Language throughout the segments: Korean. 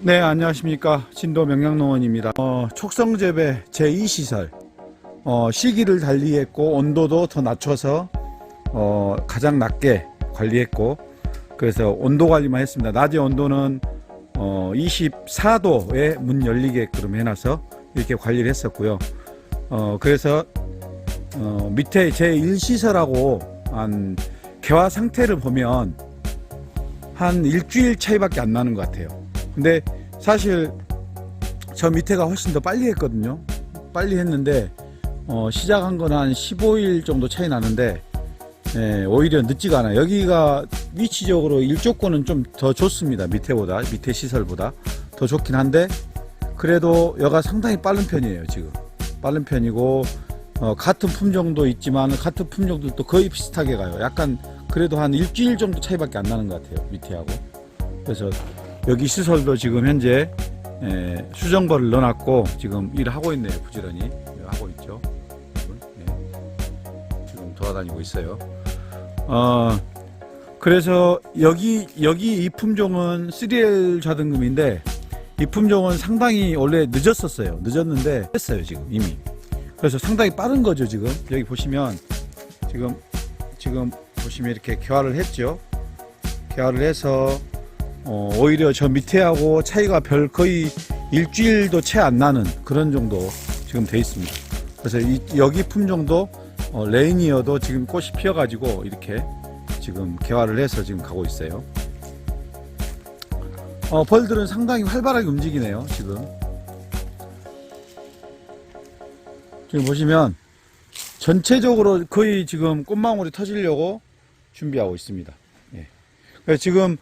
네, 안녕하십니까. 진도 명량농원입니다. 어, 촉성재배 제2시설. 어, 시기를 달리했고, 온도도 더 낮춰서, 어, 가장 낮게 관리했고, 그래서 온도 관리만 했습니다. 낮의 온도는, 어, 24도에 문 열리게끔 해놔서 이렇게 관리를 했었고요. 어, 그래서, 어, 밑에 제1시설하고 한 개화 상태를 보면 한 일주일 차이밖에 안 나는 것 같아요. 근데 사실 저 밑에가 훨씬 더 빨리 했거든요. 빨리 했는데 어, 시작한 건 한 15일 정도 차이 나는데 예, 오히려 늦지가 않아요. 여기가 위치적으로 일조권은 좀 더 좋습니다. 밑에보다 밑에 시설보다 더 좋긴 한데 그래도 여가 상당히 빠른 편이에요. 지금 빠른 편이고 어, 같은 품종도 있지만 같은 품종들도 거의 비슷하게 가요. 약간 그래도 한 일주일 정도 차이밖에 안 나는 것 같아요. 밑에하고 그래서 여기 시설도 지금 현재 에, 수정벌을 넣어놨고 지금 일하고 있네요 부지런히. 예, 하고 있죠. 지금, 예. 지금 돌아다니고 있어요. 어 그래서 여기 여기 이 품종은 3L 자등금인데 이 품종은 상당히 원래 늦었었어요. 늦었는데 했어요 지금 이미. 그래서 상당히 빠른 거죠 지금. 여기 보시면 지금 지금 보시면 이렇게 개화를 했죠. 개화를 해서 어, 오히려 저 밑에하고 차이가 별 거의 일주일도 채 안 나는 그런 정도 지금 돼 있습니다. 그래서 이, 여기 품종도 어, 레이니어도 지금 꽃이 피어가지고 이렇게 지금 개화를 해서 지금 가고 있어요. 어, 벌들은 상당히 활발하게 움직이네요. 지금 지금 보시면 전체적으로 거의 지금 꽃망울이 터지려고 준비하고 있습니다. 예. 지금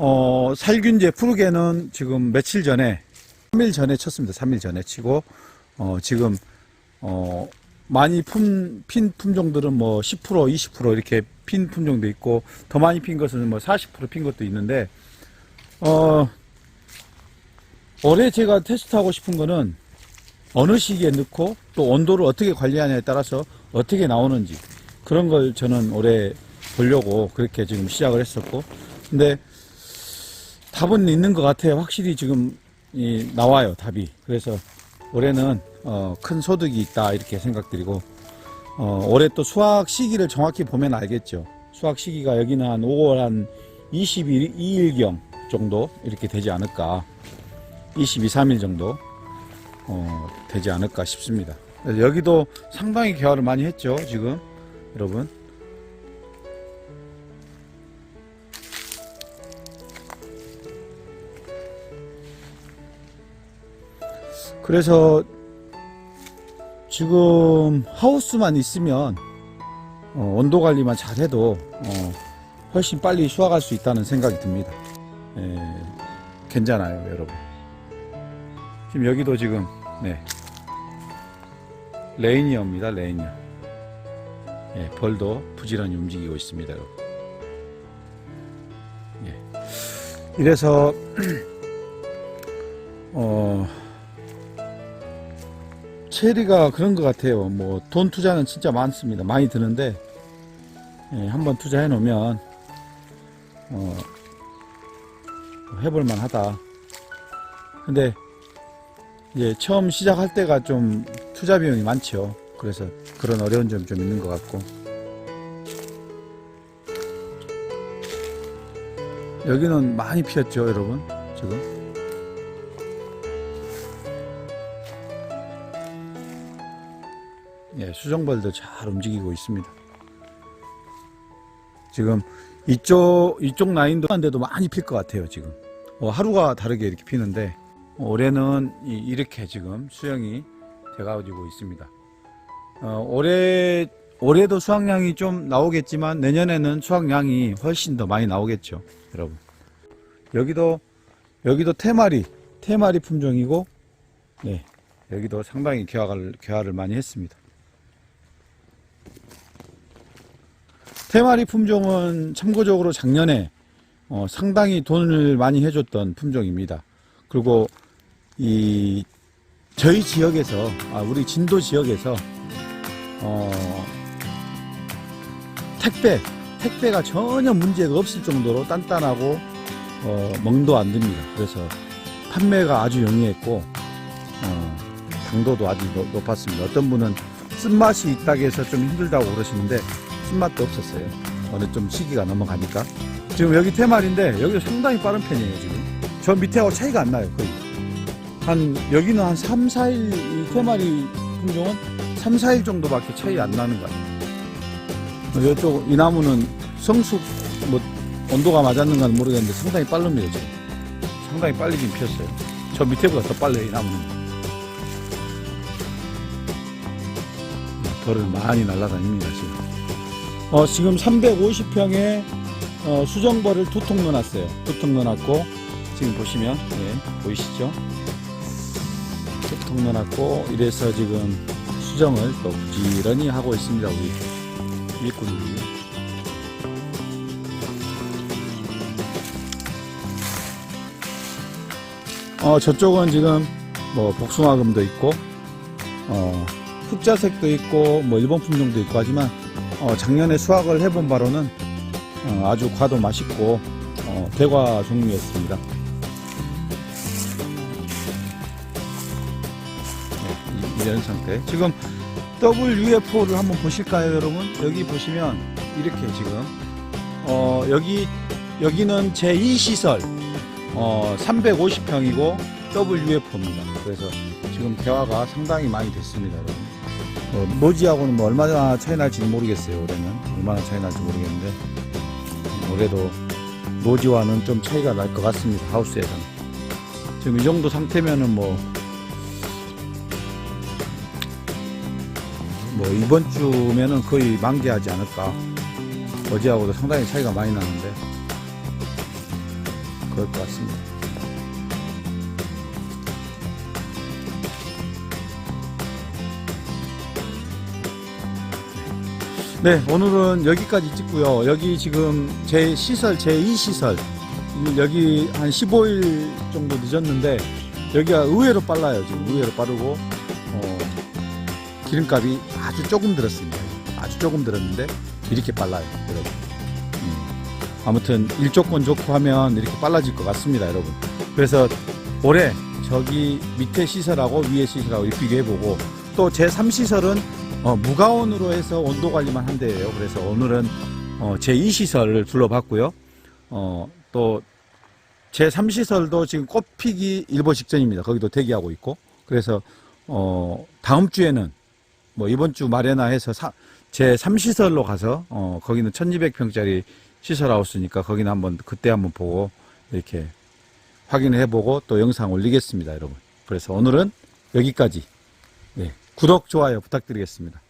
어, 살균제 푸르게는 지금 며칠 전에 3일 전에 쳤습니다. 3일 전에 치고 어, 지금 어, 많이 품, 핀 품종들은 뭐 10% 20% 이렇게 핀 품종도 있고 더 많이 핀 것은 뭐 40%핀 것도 있는데 어, 올해 제가 테스트하고 싶은 거는 어느 시기에 넣고 또 온도를 어떻게 관리하냐에 따라서 어떻게 나오는지 그런 걸 저는 올해 보려고 그렇게 지금 시작을 했었고 근데 답은 있는 것 같아요. 확실히 지금 이 나와요 답이. 그래서 올해는 어, 큰 소득이 있다 이렇게 생각드리고 어, 올해 또 수확 시기를 정확히 보면 알겠죠. 수확 시기가 여기는 한 5월 한 22일경 정도 이렇게 되지 않을까. 22, 3일 정도 어, 되지 않을까 싶습니다. 여기도 상당히 개화를 많이 했죠 지금 여러분. 그래서 지금 하우스만 있으면 어, 온도 관리만 잘해도 어, 훨씬 빨리 수확할 수 있다는 생각이 듭니다. 예, 괜찮아요, 여러분. 지금 여기도 지금 네, 레이니어입니다, 레이니어. 예, 벌도 부지런히 움직이고 있습니다, 여러분. 예. 이래서 어. 체리가 그런 것 같아요. 뭐 돈 투자는 진짜 많습니다. 많이 드는데 예, 한번 투자해 놓으면 어, 해볼 만 하다. 근데 이제 처음 시작할 때가 좀 투자 비용이 많죠. 그래서 그런 어려운 점이 좀 있는 것 같고 여기는 많이 피었죠, 여러분. 지금. 예, 수정벌도 잘 움직이고 있습니다. 지금 이쪽 이쪽 라인도 한데도 많이 필 것 같아요. 지금 어, 하루가 다르게 이렇게 피는데 올해는 이, 이렇게 지금 수영이 돼가지고 있습니다. 어, 올해 올해도 수확량이 좀 나오겠지만 내년에는 수확량이 훨씬 더 많이 나오겠죠, 여러분. 여기도 여기도 테마리 테마리 품종이고, 네 여기도 상당히 개화를 개화를 많이 했습니다. 테마리 품종은 참고적으로 작년에 어, 상당히 돈을 많이 해줬던 품종입니다. 그리고 이 저희 지역에서 아, 우리 진도 지역에서 어, 택배 택배가 전혀 문제가 없을 정도로 단단하고 어, 멍도 안 듭니다. 그래서 판매가 아주 영리했고 어, 당도도 아주 높- 높았습니다. 어떤 분은 쓴맛이 있다고 해서 좀 힘들다고 그러시는데 쓴맛도 없었어요. 어느 좀 시기가 넘어가니까. 지금 여기 테말인데 여기 상당히 빠른 편이에요 지금. 저 밑에하고 차이가 안 나요 거의. 한 여기는 한 3, 4일 이 테마리 품종은 3, 4일 정도밖에 차이 안 나는 것 같아요. 이쪽 이 나무는 성숙 뭐 온도가 맞았는가는 모르겠는데 상당히 빠릅니다 지금. 상당히 빨리 지금 피었어요. 저 밑에보다 더 빨라요 이 나무는. 벌을 많이 날아다닙니다 지금 어, 지금 350평에 어, 수정벌을 두 통 넣어놨어요. 두 통 넣어놨고 지금 보시면 예, 보이시죠? 두 통 넣어놨고 이래서 지금 수정을 또 부지런히 하고 있습니다. 우리 일꾼들이. 어, 저쪽은 지금 뭐 복숭아금도 있고 어, 흑자색도 있고 뭐 일본 품종도 있고 하지만 어, 작년에 수확을 해본 바로는 어, 아주 과도 맛있고 어, 대과 종류였습니다. 네, 이- 이런 상태. 지금 WFO를 한번 보실까요, 여러분? 여기 보시면 이렇게 지금 어, 여기 여기는 제 2 시설 어, 350평이고 WFO입니다. 그래서 지금 대화가 상당히 많이 됐습니다, 여러분. 어, 노지하고는 뭐 얼마나 차이 날지는 모르겠어요, 올해는. 얼마나 차이 날지 모르겠는데. 올해도 노지와는 좀 차이가 날 것 같습니다, 하우스에서는. 지금 이 정도 상태면은 뭐, 뭐, 이번 주면은 거의 만개하지 않을까. 어제하고도 상당히 차이가 많이 나는데. 그럴 것 같습니다. 네, 오늘은 여기까지 찍고요. 여기 지금 제 시설, 제 2 시설. 여기 한 15일 정도 늦었는데, 여기가 의외로 빨라요. 지금 의외로 빠르고, 어, 기름값이 아주 조금 들었습니다. 아주 조금 들었는데, 이렇게 빨라요, 여러분. 음, 아무튼, 일조건 좋고 하면 이렇게 빨라질 것 같습니다, 여러분. 그래서 올해 저기 밑에 시설하고 위에 시설하고 비교해보고, 또 제 3 시설은 어, 무가온으로 해서 온도 관리만 한대요. 그래서 오늘은 어, 제2시설을 둘러봤고요. 어, 또 제3시설도 지금 꽃피기 일보 직전입니다. 거기도 대기하고 있고. 그래서 어, 다음 주에는 뭐 이번 주 말에나 해서 사, 제3시설로 가서 어, 거기는 1200평짜리 시설하우스니까 거기는 한번 그때 한번 보고 이렇게 확인을 해보고 또 영상 올리겠습니다, 여러분. 그래서 오늘은 여기까지. 네, 구독, 좋아요 부탁드리겠습니다.